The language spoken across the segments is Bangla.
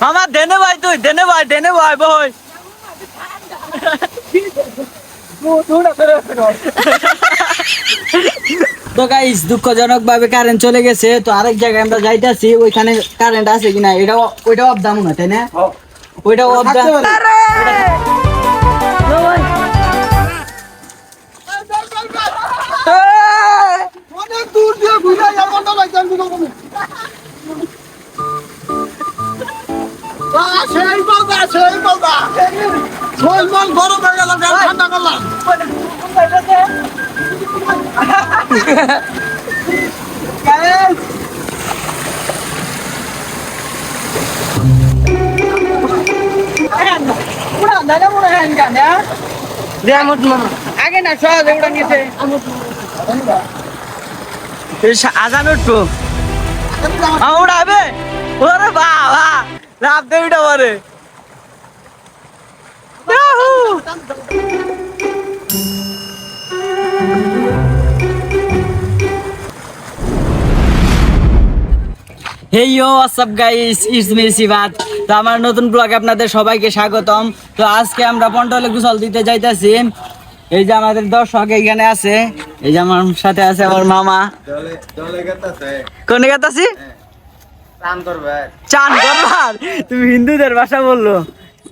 মামা দেনে ভাই তুই দেনে ভাই দেনে ভাই বই। তো গাইস দুঃখজনক ভাবে কারেন্ট চলে গেছে তো আরেক জায়গায় আমরা যাইতাছি ওইখানে কারেন্ট আছে কিনা এটা ওইটাও অফ দাম না? তাই না ওইটাও অফ দাম অনেক দূর দিয়ে ঘুরে লাগছে মান গরম হয়ে গেল ফ্যান ঠান্ডা করলাম। আগে না সহজে ওটা আজান উঠবো উড়াবে ওরে বাবা লাভ দে উঠা পরে hey you WhatsApp guys it's me Sibat তো আমার নতুন ব্লগে আপনাদের সবাইকে স্বাগতম। তো আজকে আমরা পন্টলে গোসল দিতে যাইতাছি। এই যে আমাদের দর্শক এইখানে আছে। এই যে আমার সাথে আছে আমার মামা। কোনে গেতাছি? চান করবার? তুমি হিন্দুদের ভাষা বলল।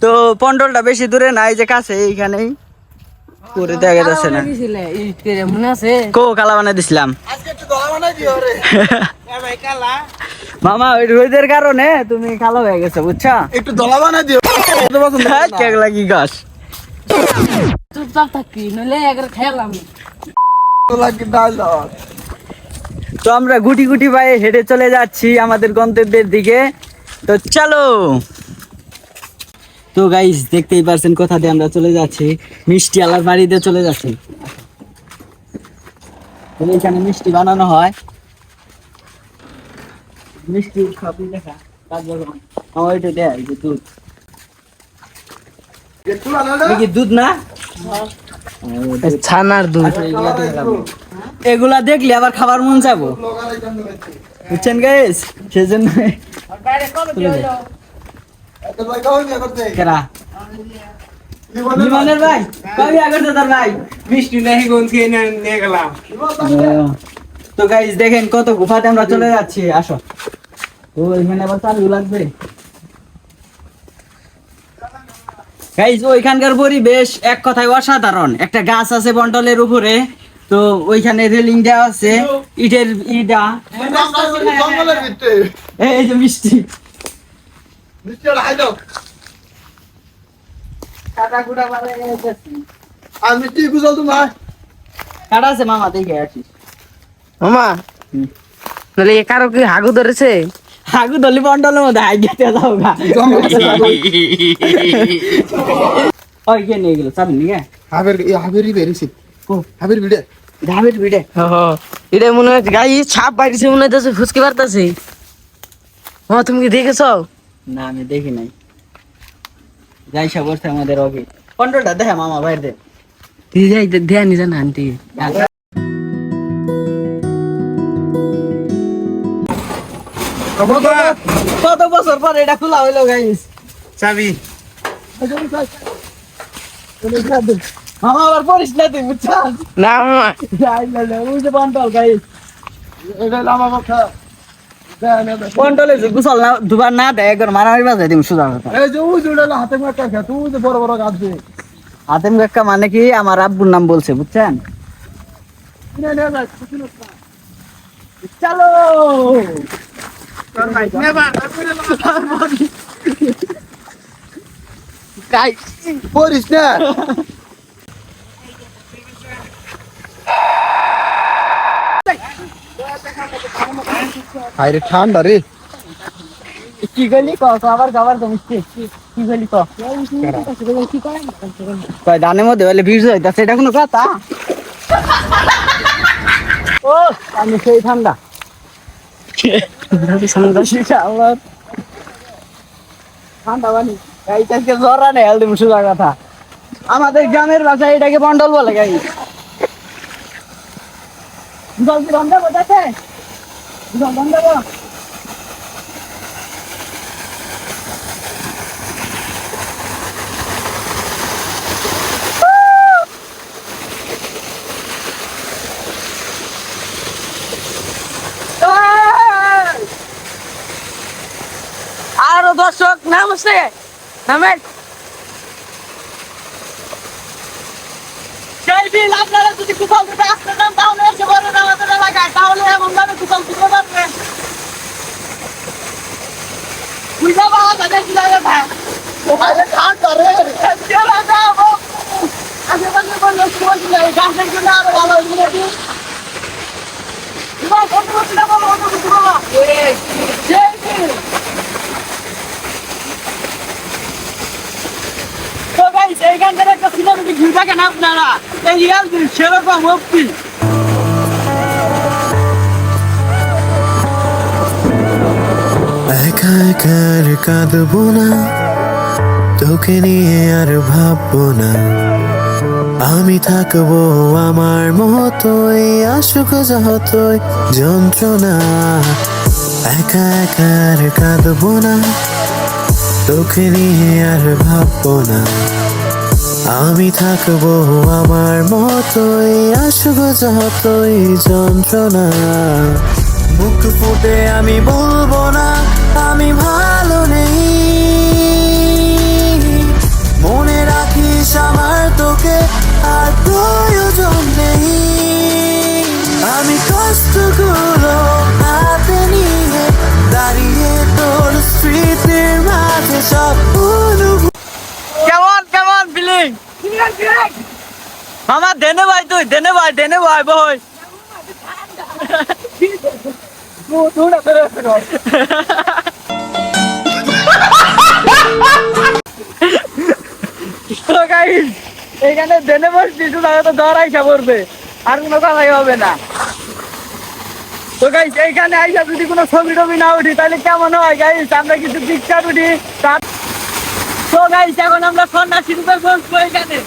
তো পন্ডলটা বেশি দূরে না এই যে কাছে এইখানেই করে দেখা যাচ্ছে না। কো কালা বানাই দিছিলাম। আজকে একটু দলা বানাই দিও রে। ভাই কালা। মামা ওই রোদের কারণে তুমি কালো হয়ে গেছো বুঝছা? একটু দলা বানাই দিও। হ্যাঁ, কেগলা কি গাছ চুপচাপ থাকি নইলে একবার খেলাম। তো আমরা গুটি গুটি পায়ে হেঁটে চলে যাচ্ছি আমাদের গন্তব্যের দিকে। তো চলো। তো গাইস দেখতেই পারছেন কোথা দিয়ে আমরা চলে যাচ্ছি। মিষ্টি আলার বাড়িতে চলে যাচ্ছি। এখানে মিষ্টি বানানো হয়। মিষ্টি খাবি দেখা। আমার এটা দেয় যে দুধ। দুধ না? ছানার দুধ। এগুলা দেখলে আবার খাবার মন যাব। বুঝছেন গাইস সেজন্য এত ভাই কাও নিয়ে করতে কেরা? বিমানের ভাই। কবি আগে তার ভাই? মিষ্টি নাহি গুন খেয়ে নিয়ে গেলাম। তো গাইস দেখেন কত গুফাতে আমরা চলে যাচ্ছি। আসো। তো এখানে আবার চালু লাগবে। গাইস ওইখানকার পরিবেশ এক কথায় অসাধারণ। একটা গাছ আছে বন্ডলের উপরে। তো ওইখানে রেলিং দেওয়া আছে। ইটের ইটা এই যে মিষ্টি। আর মিষ্টি গুজল তোমার? কাটা আছে মামা দেখে আসিস মামা। নইলে এ কারও কি হাগু ধরেছে? আগু দলি বন্টলের মধ্যে হাই গেতে যাও গা। ওই কে নিয়ে গেল চাবি নিয়ে হাবের হাবেরই বেরিয়েছি কো? হাবের ভিড়ে ধাবের ভিড়ে এটা মনে হচ্ছে গাই ছাপ বাইরেছে মনে হচ্ছে ফুসকে পারতাছে। মামা তুমি কি দেখেছ? না আমি দেখি নাই। যাই সব বসছে আমাদের অভি কন্ট্রোলটা দেখে মামা বাইরে দে। তুই যাই দেয়া নি জানা আন্টি কত বছর পর এটা খোলা হইল গাইস চাবি। মামা আবার পড়িস না তুই বুঝছাস? না মামা। যাই না ওই যে বন্টল গাইস এটা হলো কথা। যে গুছল না দুবার না দেয় একবার মারামারি বাজাই দিম সুদা কথা। এই যে ওই যে হাতে মাটা খেত ওই যে বড় বড় গাছ দিয়ে হাতেম কাকা মানে কি? আমার আব্বুর নাম বলছে বুঝছেন? নে, নে, নে, কিছু না। চলো। গাই পড়িস না। হাইরে ঠান্ডা রে। কি গলি ক? খাবার তো মিষ্টি। কি গলি ক? কয় দানের মধ্যে বলে ভিড় হইতাছে এটা কোনো কথা? ও আমি সেই ঠান্ডা। আল্লাহ ঠান্ডা পানি। এইটাকে জরা নেই হেলদি মুসুলা কথা। আমাদের গ্রামের ভাষায় এটাকে বন্ডল বলে গাই। জল কি বন্ধ আরও দর্শক নাম আছে নামের বিল আপনারা যদি কুফল দিতে আসতে চান তাহলে এসে বলেন আমাদের এলাকায়, তাহলে এমন ভাবে কুফল দিতে পারবেন আশেপাশে হয়ে গেছে এবার কত বছর বলো কত বছর বলো সেই বিল তো গাইস এইখানকার একটা সিনেমেটিক ভিউ দেখেন আপনারা রিয়াল সেরকম অপ্তি একা একা আর কাঁদবো না, তোকে নিয়ে আর ভাববো না। আমি থাকব আমার মতোই, আসুক যতই যন্ত্রণা। একা একা আর কাঁদবো না, তোকে নিয়ে আর ভাববো না। আমি থাকব আমার মতোই আসুক যতই যন্ত্রণা। মুখ ফুটে আমি বলব না, আমি ভালো নেই। মনে রাখিস আমার তোকে আর প্রয়োজন নেই। আমি কষ্ট হাতে আমার দেনে ভাই তুই, দেনে ভাই দেনে ভাই, বই। দেনে তো জ্বর আইসা পড়বে, আর কোনো কথাই হবে না। তো গাইস এইখানে আইসা যদি কোনো ছবি টবি না উঠি, তাহলে কেমন হয় গাইস আমরা কিছু পিকচার উঠি তো গাইস এখন আমরা সন্ন্যাসী রূপে বসবো এখানে।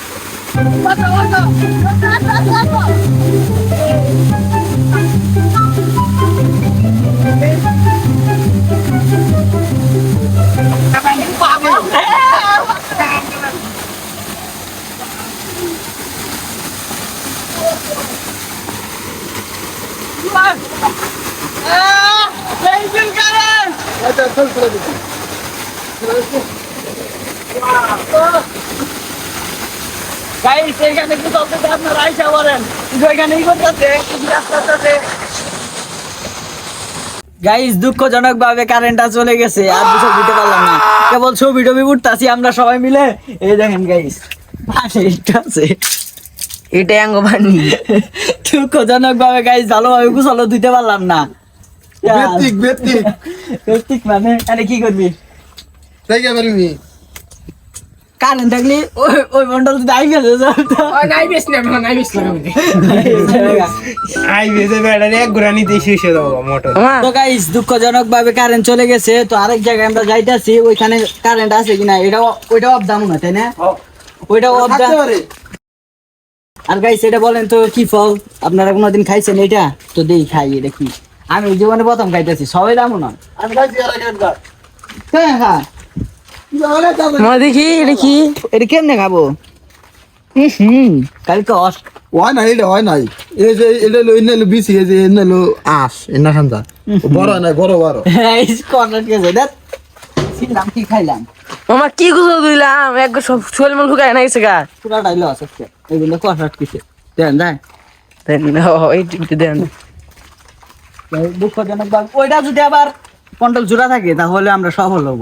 এখানেই করতেছে গাইস দুঃখজনক ভাবে কারেন্টটা চলে গেছে আর কিছু দিতে পারলাম না। কেবল ছবি টবি উঠতাছি আমরা সবাই মিলে। এই দেখেন গাইস ইটটা আছে। এটা অঙ্গ বানি দুঃখজনক ভাবে গাইস ভালোভাবে গুছালো দিতে পারলাম না। বেতিক বেতিক ঠিক মানে? আরে কি করবি? তাই কে পারবি কারেন্ট থাকলে ওই ওই মন্ডল তো দাই গেছে আই বেজে বেড়ারে এক ঘোরা নিতে শেষ হয়ে যাব মোটর। তো গাইস দুঃখজনক ভাবে কারেন্ট চলে গেছে তো আরেক জায়গায় আমরা যাইতাছি ওইখানে কারেন্ট আছে কিনা এটা ওইটাও অফ দাম না তাই না? ওইটাও অফ দাম আর গাইস এটা বলেন তো কি ফল? আপনারা কোনোদিন খাইছেন এটা? তো দেই খাই এটা কি আমি জীবনে প্রথম খাইতেছি সবাই দামও না। আমি খাইছি আর আগে একবার। হ্যাঁ হ্যাঁ। আরে যাবে মামা দেখি এটা কি? এটা কেমনে খাব? হুম হুম কালকে অস- হয় না এটা হয় নাই। এই যে এটা লো ইনে লো বিসি এই যে ইনে লো আস এনা খান্দা বড় না বড় বড়। এই কর্নার গেছে দেখ। ছিলাম কি খাইলাম? মামা কি গুছো দিলাম? এক সব শোল মল হুকায় না গেছে গা পুরাটাই লস আছে এগুলো কর্নার কিসে? দেন দেন। দেন ও দেন। দুঃখজনক ওইটা যদি আবার কন্ট্রোল জোড়া থাকে তাহলে আমরা সফল হব।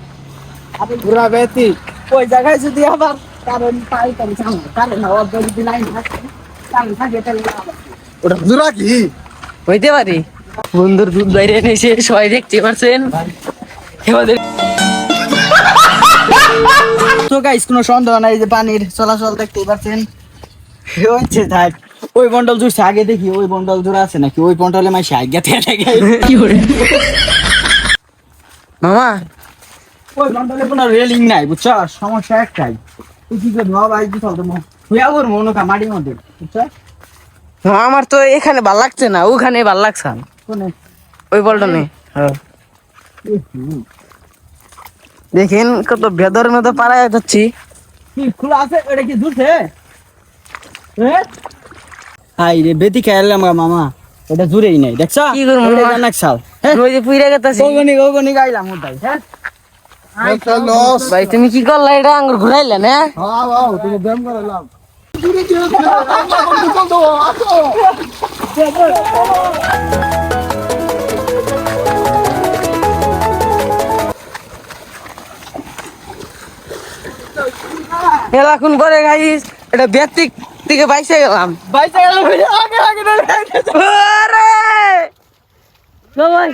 পুরা বেতি ওই জায়গায় যদি আবার কারণ পাই তাহলে সামনে কারণ হওয়ার যদি লাইন থাকে কারণ থাকে তাহলে ওটা কি? হইতে পারি। বন্ধুর দুধ বাইরে এনেছে সবাই দেখতে পারছেন? এবারে তো গাইস কোনো সন্দেহ নাই যে পানির চলাচল দেখতেই পাচ্ছেন হচ্ছে থাক ওই বন্ডল জুড়ছে আগে দেখি ওই বন্ডল জোড়া আছে নাকি? ওই বন্ডলে মাইসে আগে থেকে কি করে? মামা ওই কোনো রেলিং নাই বুঝছ? সমস্যা একটাই। তুই কি তো মনে মাটির মধ্যে বুঝছ? আমার তো এখানে ভালো লাগছে না ওখানে ভালো লাগছে কোনে? ওই বলটা নেই দেখেন কত বেদর মতো পাড়ায় যাচ্ছি। কি খোলা আছে? এটা কি হাই রে খাইলাম গা মামা। এটা জুড়েই নাই দেখছ? কি করব এটা হ্যাঁ? পুইরা গেতাছি। ওগনি ওগনি গাইলাম ওটাই হ্যাঁ? ভাই তুমি কি করলা? এটা আঙ্গুর ঘুরাইলে না? হ্যাঁ বাবা তুমি ব্যায়াম করালাম এলাকুন পরে গাইস? এটা ব্যক্তিক থেকে বাইসে গেলাম। বাইসা গেলাম আগে আগে ধরে আরে সবাই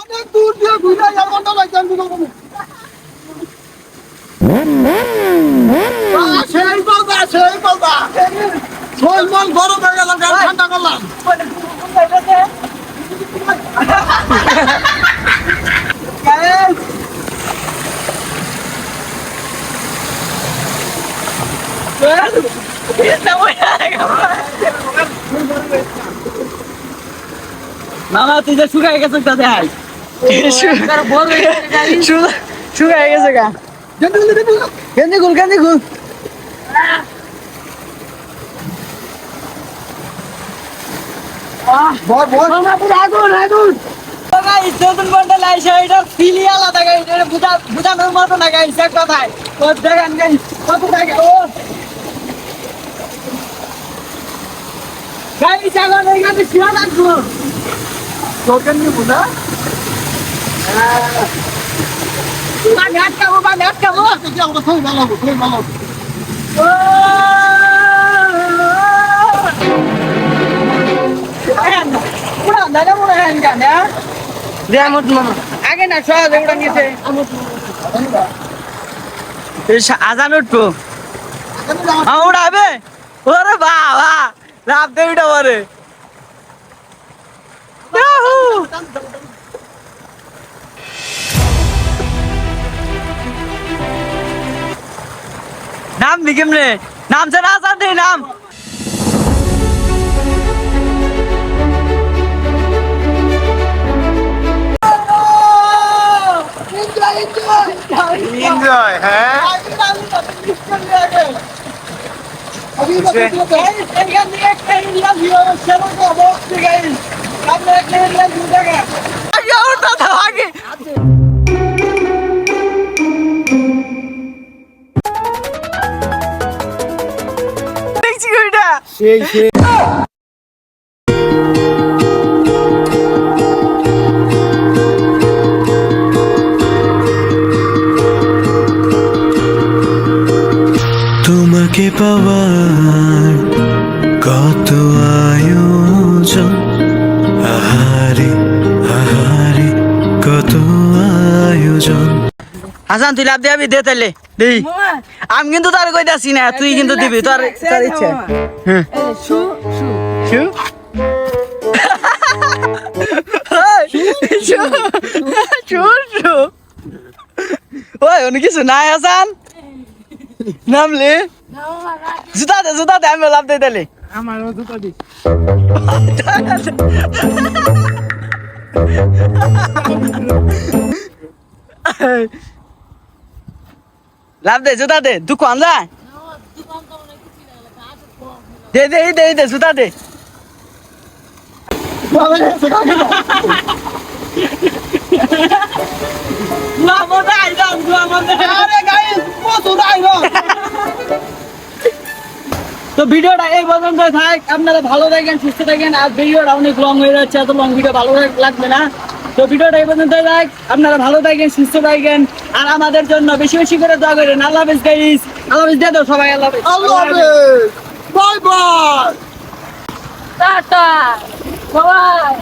অনেক দূর দিয়ে ঘুরে যাওয়ার মতো লাগছে আমি বলব। সেই ঠান্ডা করলাম। মামা, তুই যে শুকাই গেছিস তা দেখাই। শুকাই গেছে গা গেঞ্জি গুল গেঞ্জি গুল বুঝানোর মতো না গাইস এক কথায় ও দেখেন গাইস কত টাকা ও গাইস এখন এইখানে শিয়া রাখব তোকে নিয়ে বুঝা? বাগে আটকাবো বাগে আটকাবো দেখি আমরা সবাই ভালো হব, সবাই ভালো হব। ও পুরা দাদা পুরা হ্যান গান হ্যাঁ দেয়া মত মামা আগে না সহজ এগুলো নিয়েছে আজান উঠবো হ্যাঁ ওরে বাবা লাভ দে উঠা পরে নাম দিকিম রে নাম সে না আজান দে নাম এনজয় হ্যাঁ अभी तो कुछ लोग हैं। সেই সেই তোমাকে পাওয়ার কত আয়োজন? আহারে আহারে কত আয়োজন। হাসান তুই লাভ দিবি দে তাইলে। দেই। আমি কিন্তু তার কইতাছি না তুই কিন্তু দিবি তোর তোর ইচ্ছা। শু শু শু শু শু শু ওই অন্য কিছু নাই হাসান নামলে? জুতা দে জুতা দে আমি লাভ দে তাইলে। আমার দুটো দিস। লাভ দে জুতা দে দোকান যায় দে দে দে দে জুতা দে। তো ভিডিওটা এই পর্যন্ত থাক। আপনারা ভালো থাকেন সুস্থ থাকেন। আর ভিডিওটা অনেক লং হয়ে যাচ্ছে এত লং ভিডিও ভালো লাগবে না। তো ভিডিওটা এই পর্যন্ত থাক। আপনারা ভালো থাকেন সুস্থ থাকেন। আর আমাদের জন্য বেশি বেশি করে দোয়া করেন। আল্লাহ হাফেজ গাইস আল্লাহ হাফেজ দিয়ে দাও সবাই আল্লাহ হাফেজ। আল্লাহ হাফেজ। Bye bye. টাটা। সবাই